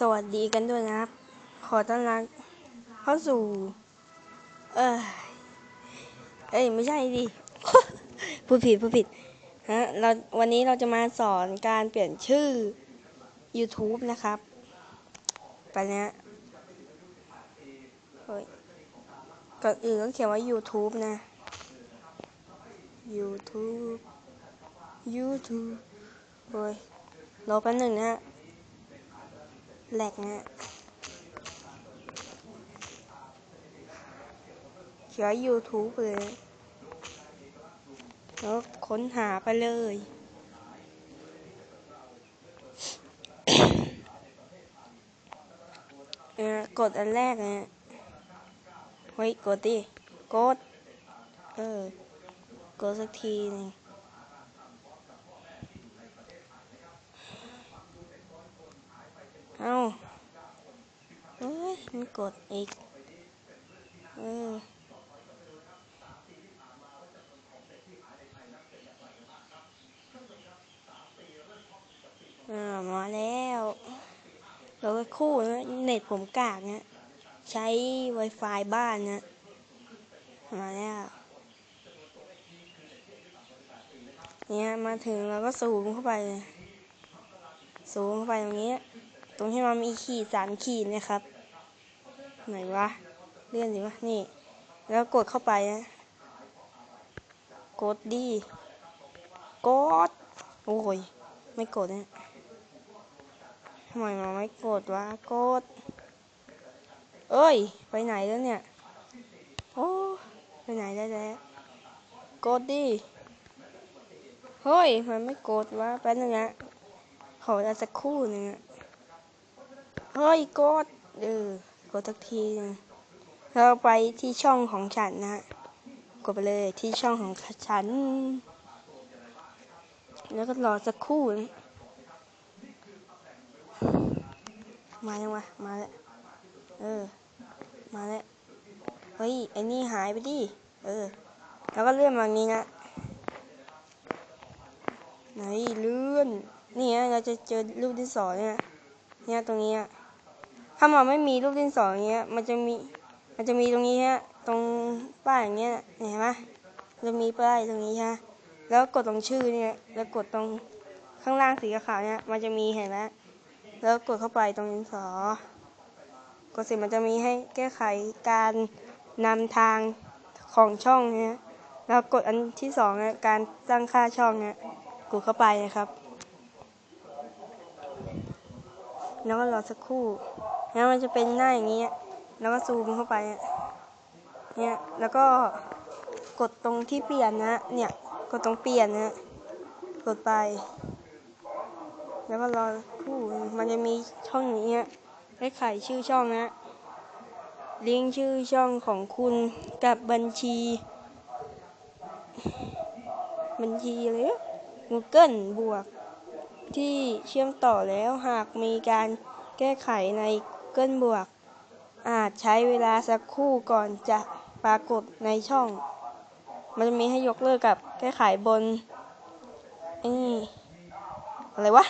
สวัสดีกันด้วยนะครับ ขอต้อนรับเข้าสู่ เออเอ้ย ไม่ใช่ดิพูดผิดพูดผิดฮะเราวันนี้เราจะมาสอนการเปลี่ยนชื่อ YouTube นะครับ ไปเนี้ยเฮ้ยก่อนอื่นก็เขียนว่า YouTube นะ YouTube YouTube เฮ้ยรอแป๊บหนึ่งนะฮะ แหลกนะเขียน YouTube เลยแล้วค้นหาไปเลยเออกดอันแรกนะเฮ้ย กดดิ กด เออ กดสักทีนึ เอาเฮ้ยมันกดอีก เออมาแล้วเราก็คู่นะเน็ตผมกากนะใช้ Wi-Fi บ้านนะมาแล้วเนี่ยมาถึงเราก็สูงเข้าไป สูงเข้าไปตรงนี้ ตรงที่มันมีขีดสามขีดเนะครับ ไหนวะ เลื่อนสิวะ นี่ แล้วกดเข้าไปนะ กดดี กด โอ้ย ไม่กดเนี่ยทำไมมันไม่กดวะ กด เอ้ย ไปไหนแล้วเนี่ย โอ้ ไปไหนได้แล้ว กดดิเฮ้ย มันไม่กดวะ แป๊บนึงนะขอเวลาสักครู่หนึงอะ เฮ้ยกดเออกดสักทีนึงเราไปที่ช่องของฉันนะฮะกดไปเลยที่ช่องของฉัน แล้วก็รอสักครู่นะมายังวะมาแล้วเออ มาแล้วเฮ้ยไอ้นี่หายไปดิเออ แล้วก็เลื่อนมานี้นะไหนเลื่อนนี่ฮะเราจะเจอรูปที่สองเนี่ยเนี่ยตรงนี้อะ ถ้ามันไม่มีรูปที่สองเนี้ย มันจะมี มันจะมีตรงนี้ฮะ ตรงป้ายอย่างเงี้ย เห็นไหมจะมีป้ายตรงนี้ฮะ แล้วกดตรงชื่อเนี่ย แล้วกดตรงข้างล่างสีขาวเนี่ย มันจะมีเห็นไหมแล้วกดเข้าไปตรงดินสอ กดเสร็จมันจะมีให้แก้ไขการนำทางของช่องเนี่ยแล้วกดอันที่สองเนี่ยการตั้งค่าช่องเนี่ยกดเข้าไปนะครับ แล้วก็รอสักครู่ แล้วมันจะเป็นหน้าอย่างนี้ แล้วก็ซูมเข้าไป เนี่ย แล้วก็กดตรงที่เปลี่ยนนะ เนี่ย กดตรงเปลี่ยนนะ กดไป แล้วก็รอคู่ มันจะมีช่องนี้ให้ไขชื่อช่องนะลิงก์ชื่อช่องของคุณกับบัญชี บัญชีอะไรอะ Google บวก ที่เชื่อมต่อแล้วหากมีการแก้ไขใน Google บวก อาจใช้เวลาสักครู่ก่อนจะปรากฏในช่อง มันจะมีให้ยกเลิกกับแก้ไขบนอ้นี่อะไรวะ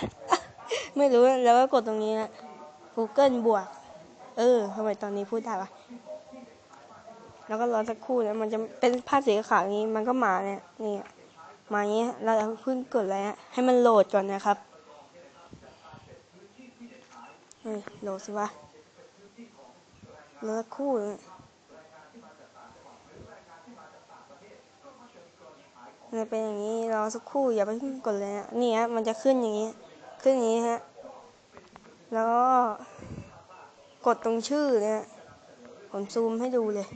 ไม่รู้แล้วก็กดตรงนี้นะ Google บวก เออทำไมตอนนี้พูดได้วะแล้วก็รอสักครู่นะมันจะเป็นภาพสีขาวอย่างนี้มันก็มาเนี่ยนี่มาอย่างนี้ยเราเพิ่งกดอะไรให้มันโหลดก่อนนะครับเฮ้ยโหลดสิวะ รอสักครู่นะมันจะเป็นอย่างนี้รอสักครู่อย่าไปเพิ่งกดเลยนะนี่ฮะมันจะขึ้นอย่างนี้ ขึ้นอย่างนี้ฮะแล้วก็กดตรงชื่อเนี่ยผมซูมให้ดูเลย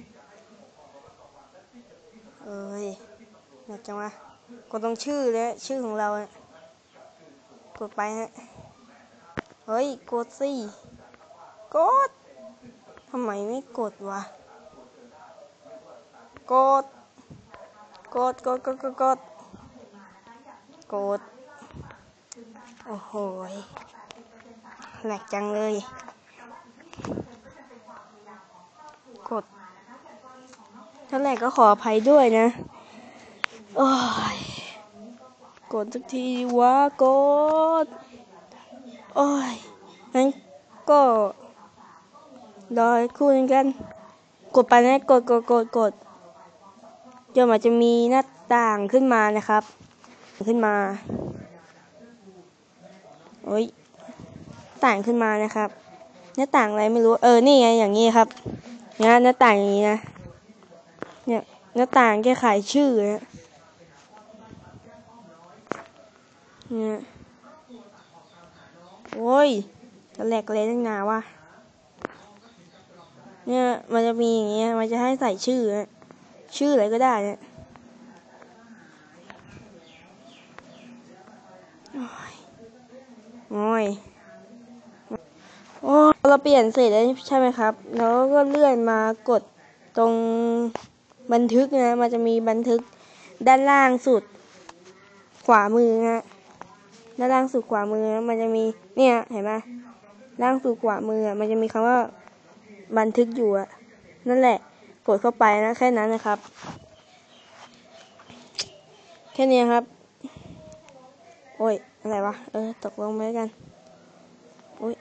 เอ้ยหนักจังวะกดตรงชื่อเลยชื่อของเราอะกดไปฮะเฮ้ยกดสิกด ทำไมไม่กดวะ กด กด กด กด กด กด กด โอ้โหแหลกจังเลย กดถ้าแหลกก็ขออภัยด้วยนะ โอ้ย กดสักทีวะ กด โอ้ยงั้นก็ รอคู่นึงกัน กดไปนะกดกดกดกดจนมันจะมีหน้าต่างขึ้นมานะครับ ขึ้นมาโอ้ยต่างขึ้นมานะครับ หน้าต่างอะไรไม่รู้ เออ นี่ไงอย่างนี้ครับเนี่ยหน้าต่างอย่างนี้นะ เนี่ยหน้าต่างแค่ขายชื่อนะเนี่ยโอ้ยแหลกเลยตั้งนานวะ เนี่ยมันจะมีอย่างเงี้ย มันจะให้ใส่ชื่อ ชื่ออะไรก็ได้เนี่ยโอ้ยโอ้เราเปลี่ยนเสร็จแล้วใช่ไหมครับ แล้วก็เลื่อนมากดตรงบันทึกนะ มันจะมีบันทึกด้านล่างสุด ขวามือนะด้านล่างสุดขวามือ มันจะมีเนี่ยเห็นไหมล่างสุดขวามือมันจะมีคำว่า บันทึกอยู่อะนั่นแหละ กดเข้าไปนะแค่นั้นนะครับ แค่นี้ครับ โอ้ยอะไรวะเออตกลงไปกันโอ้ย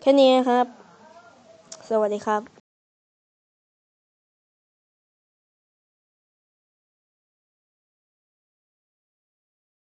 แค่นี้นครับ สวัสดีครับ